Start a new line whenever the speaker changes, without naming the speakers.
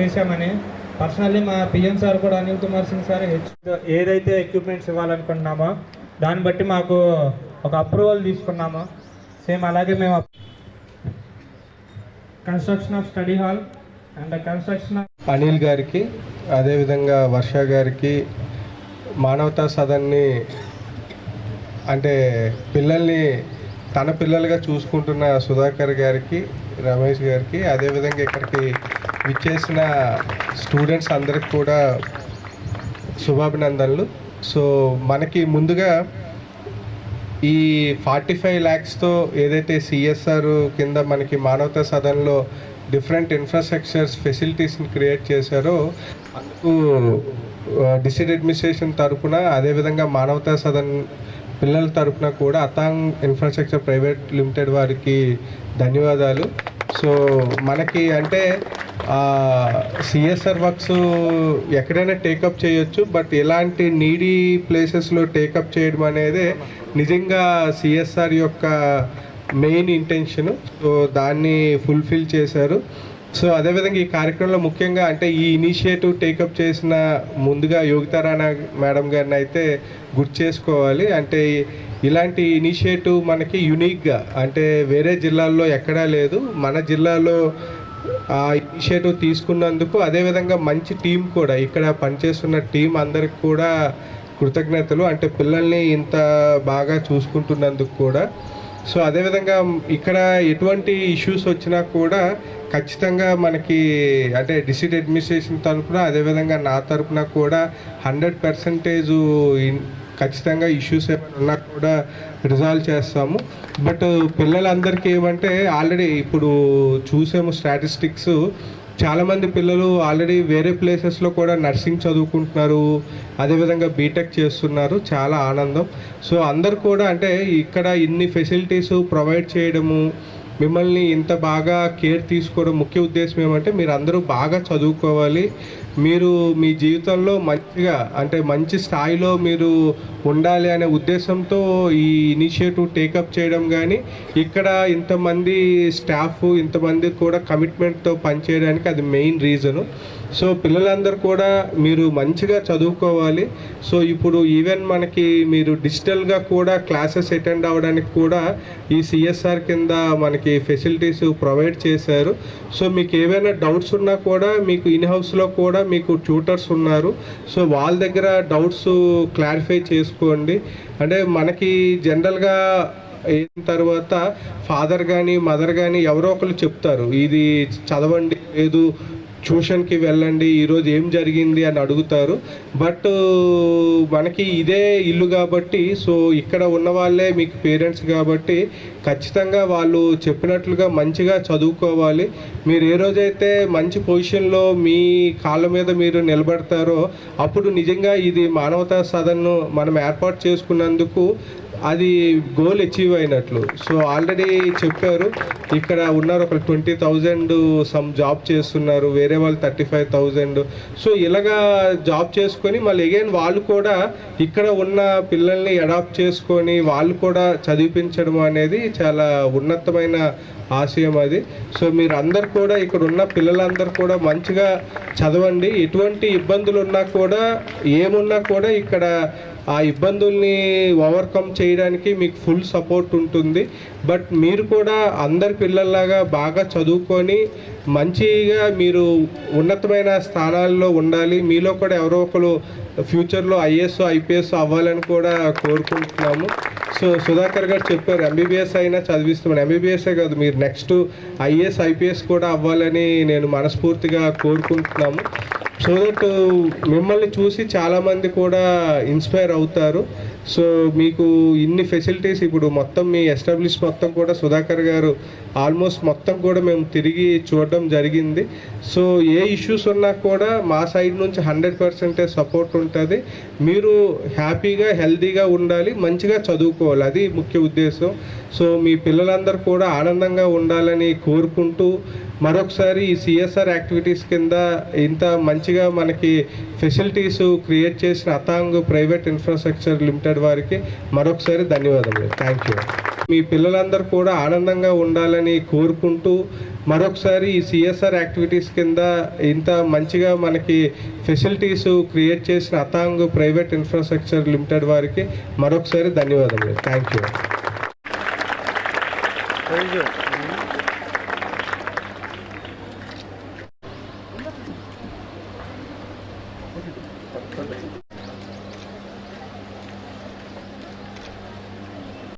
చేశామని. పర్సనల్లీ మా PM sir కూడా అనిల్ కుమార్ సింగ్ సార్ హెచ్ ఏదైతే ఎక్విప్మెంట్స్ ఇవ్వాలనుకుంటున్నామో దాన్ని బట్టి మాకు ఒక అప్రూవల్ తీసుకున్నాము. సేమ్ అలాగే మేము construction of study hall and construction of
Anil గారికి అదేవిధంగా వర్ష గారికి మానవతా సదన్ని అంటే పిల్లల్ని తన పిల్లలుగా చూసుకుంటున్న సుధాకర్ గారికి రమేష్ గారికి అదేవిధంగా ఇక్కడికి విచ్చేసిన స్టూడెంట్స్ అందరికి కూడా శుభాభినందనలు. సో మనకి ముందుగా ఈ ఫార్టీ ఫైవ్ ల్యాక్స్తో ఏదైతే సిఎస్ఆర్ కింద మనకి మానవతా సదన్లో డిఫరెంట్ ఇన్ఫ్రాస్ట్రక్చర్స్ ఫెసిలిటీస్ని క్రియేట్ చేశారో అందుకు డిస్ట్రిక్ట్ అడ్మినిస్ట్రేషన్ తరఫున అదేవిధంగా మానవతా సదన్ పిల్లల తరపున కూడా అతాంగ్ ఇన్ఫ్రాస్ట్రక్చర్ ప్రైవేట్ లిమిటెడ్ వారికి ధన్యవాదాలు. సో మనకి అంటే సిఎస్ఆర్ వర్క్స్ ఎక్కడైనా టేకప్ చేయొచ్చు బట్ ఎలాంటి నీడీ ప్లేసెస్లో టేకప్ చేయడం అనేది నిజంగా సిఎస్ఆర్ యొక్క మెయిన్ ఇంటెన్షన్. సో దాన్ని ఫుల్ఫిల్ చేశారు. సో అదేవిధంగా ఈ కార్యక్రమంలో ముఖ్యంగా అంటే ఈ ఇనిషియేటివ్ టేకప్ చేసిన ముందుగా యోగితారాణా మేడం గారిని అయితే గుర్తు చేసుకోవాలి. అంటే ఇలాంటి ఇనిషియేటివ్ మనకి యునిక్గా అంటే వేరే జిల్లాల్లో ఎక్కడా లేదు. మన జిల్లాలో ఆ ఇనిషియేటివ్ తీసుకున్నందుకు అదేవిధంగా మంచి టీం కూడా ఇక్కడ పనిచేస్తున్న టీం అందరికి కూడా కృతజ్ఞతలు. అంటే పిల్లల్ని ఇంత బాగా చూసుకుంటున్నందుకు కూడా. సో అదేవిధంగా ఇక్కడ ఎటువంటి ఇష్యూస్ వచ్చినా కూడా ఖచ్చితంగా మనకి అంటే డిస్ట్రిక్ట్ అడ్మినిస్ట్రేషన్ తరఫున అదేవిధంగా నా తరఫున కూడా హండ్రెడ్ పర్సెంటేజ్ ఖచ్చితంగా ఇష్యూస్ ఏమైనా ఉన్నా కూడా రిజాల్వ్ చేస్తాము. బట్ పిల్లలందరికీ ఏమంటే ఆల్రెడీ ఇప్పుడు చూసాము స్టాటిస్టిక్స్ చాలామంది పిల్లలు ఆల్రెడీ వేరే ప్లేసెస్లో కూడా నర్సింగ్ చదువుకుంటున్నారు. అదేవిధంగా బీటెక్ చేస్తున్నారు. చాలా ఆనందం. సో అందరు కూడా అంటే ఇక్కడ ఇన్ని ఫెసిలిటీస్ ప్రొవైడ్ చేయడము మిమ్మల్ని ఇంత బాగా కేర్ తీసుకోవడం ముఖ్య ఉద్దేశం ఏమంటే మీరు అందరూ బాగా చదువుకోవాలి. మీరు మీ జీవితంలో మంచిగా అంటే మంచి స్థాయిలో మీరు ఉండాలి అనే ఉద్దేశంతో ఈ ఇనిషియేటివ్ టేకప్ చేయడం కానీ ఇక్కడ ఇంతమంది స్టాఫ్ ఇంతమంది కూడా కమిట్మెంట్తో పనిచేయడానికి అది మెయిన్ రీజను. సో పిల్లలందరూ కూడా మీరు మంచిగా చదువుకోవాలి. సో ఇప్పుడు ఈవెన్ మనకి మీరు డిజిటల్గా కూడా క్లాసెస్ అటెండ్ అవ్వడానికి కూడా ఈ సిఎస్ఆర్ కింద మనకి ఫెసిలిటీస్ ప్రొవైడ్ చేశారు. సో మీకు ఏవైనా డౌట్స్ ఉన్నా కూడా మీకు ఇన్ హౌస్లో కూడా మీకు ట్యూటర్స్ ఉన్నారు. సో వాళ్ళ దగ్గర డౌట్స్ క్లారిఫై చేసుకోండి. అంటే మనకి జనరల్గా అయిన తర్వాత ఫాదర్ కానీ మదర్ కానీ ఎవరో ఒకరు చెప్తారు. ఇది చదవండి లేదు ట్యూషన్కి వెళ్ళండి ఈరోజు ఏం జరిగింది అని అడుగుతారు. బట్ మనకి ఇదే ఇల్లు కాబట్టి సో ఇక్కడ ఉన్న వాళ్ళే మీకు పేరెంట్స్ కాబట్టి ఖచ్చితంగా వాళ్ళు చెప్పినట్లుగా మంచిగా చదువుకోవాలి. మీరు ఏ రోజైతే మంచి పొజిషన్లో మీ కాళ్ళ మీద మీరు నిలబడతారో అప్పుడు నిజంగా ఇది మానవతా సదన్ను మనం ఏర్పాటు చేసుకున్నందుకు అది గోల్ అచీవ్ అయినట్లు. సో ఆల్రెడీ చెప్పారు ఇక్కడ ఉన్నారు ఒక ట్వంటీ థౌజండ్ సమ్ జాబ్ చేస్తున్నారు వేరే వాళ్ళు థర్టీ ఫైవ్ థౌజండ్. సో ఇలాగా జాబ్ చేసుకొని మళ్ళీ అగైన్ వాళ్ళు కూడా ఇక్కడ ఉన్న పిల్లల్ని అడాప్ట్ చేసుకొని వాళ్ళు కూడా చదివించడం అనేది చాలా ఉన్నతమైన ఆశయం అది. సో మీరు అందరు కూడా ఇక్కడ ఉన్న పిల్లలందరూ కూడా మంచిగా చదవండి. ఎటువంటి ఇబ్బందులు ఉన్నా కూడా ఏమున్నా కూడా ఇక్కడ ఆ ఇబ్బందుల్ని ఓవర్కమ్ చేయడానికి మీకు ఫుల్ సపోర్ట్ ఉంటుంది. బట్ మీరు కూడా అందరి పిల్లల్లాగా బాగా చదువుకొని మంచిగా మీరు ఉన్నతమైన స్థానాల్లో ఉండాలి. మీలో కూడా ఎవరో ఒకరు ఫ్యూచర్లో ఐఏఎస్ ఐపీఎస్ అవ్వాలని కూడా కోరుకుంటున్నాము. సో సుధాకర్ గారు చెప్పారు ఎంబీబీఎస్ అయినా చదివిస్తున్నాను ఎంబీబీఎస్ఏ కాదు మీరు నెక్స్ట్ ఐఏఎస్ ఐపీఎస్ కూడా అవ్వాలని నేను మనస్ఫూర్తిగా కోరుకుంటున్నాము. సో దట్ మిమ్మల్ని చూసి చాలామంది కూడా ఇన్స్పైర్ అవుతారు. సో మీకు ఇన్ని ఫెసిలిటీస్ ఇప్పుడు మొత్తం మీ ఎస్టాబ్లిష్ మొత్తం కూడా సుధాకర్ గారు ఆల్మోస్ట్ మొత్తం కూడా మేము తిరిగి చూడడం జరిగింది. సో ఏ ఇష్యూస్ ఉన్నా కూడా మా సైడ్ నుంచి హండ్రెడ్ పర్సెంటేజ్ సపోర్ట్ ఉంటుంది. మీరు హ్యాపీగా హెల్తీగా ఉండాలి మంచిగా చదువుకోవాలి. అది ముఖ్య ఉద్దేశం. సో మీ పిల్లలందరూ కూడా ఆనందంగా ఉండాలని కోరుకుంటూ మరొకసారి ఈ సిఎస్ఆర్ యాక్టివిటీస్ కింద ఇంత మంచిగా మనకి ఫెసిలిటీస్ క్రియేట్ చేసిన అతాంగ్ ప్రైవేట్ ఇన్ఫ్రాస్ట్రక్చర్ లిమిటెడ్ వారికి మరొకసారి ధన్యవాదములు. థ్యాంక్ యూ మీ పిల్లలందరూ కూడా ఆనందంగా ఉండాలని కోరుకుంటూ మరొకసారి ఈ సిఎస్ఆర్ యాక్టివిటీస్ కింద ఇంత మంచిగా మనకి ఫెసిలిటీస్ క్రియేట్ చేసిన అతాంగ్ ప్రైవేట్ ఇన్ఫ్రాస్ట్రక్చర్ లిమిటెడ్ వారికి మరొకసారి ధన్యవాదములు. Thank you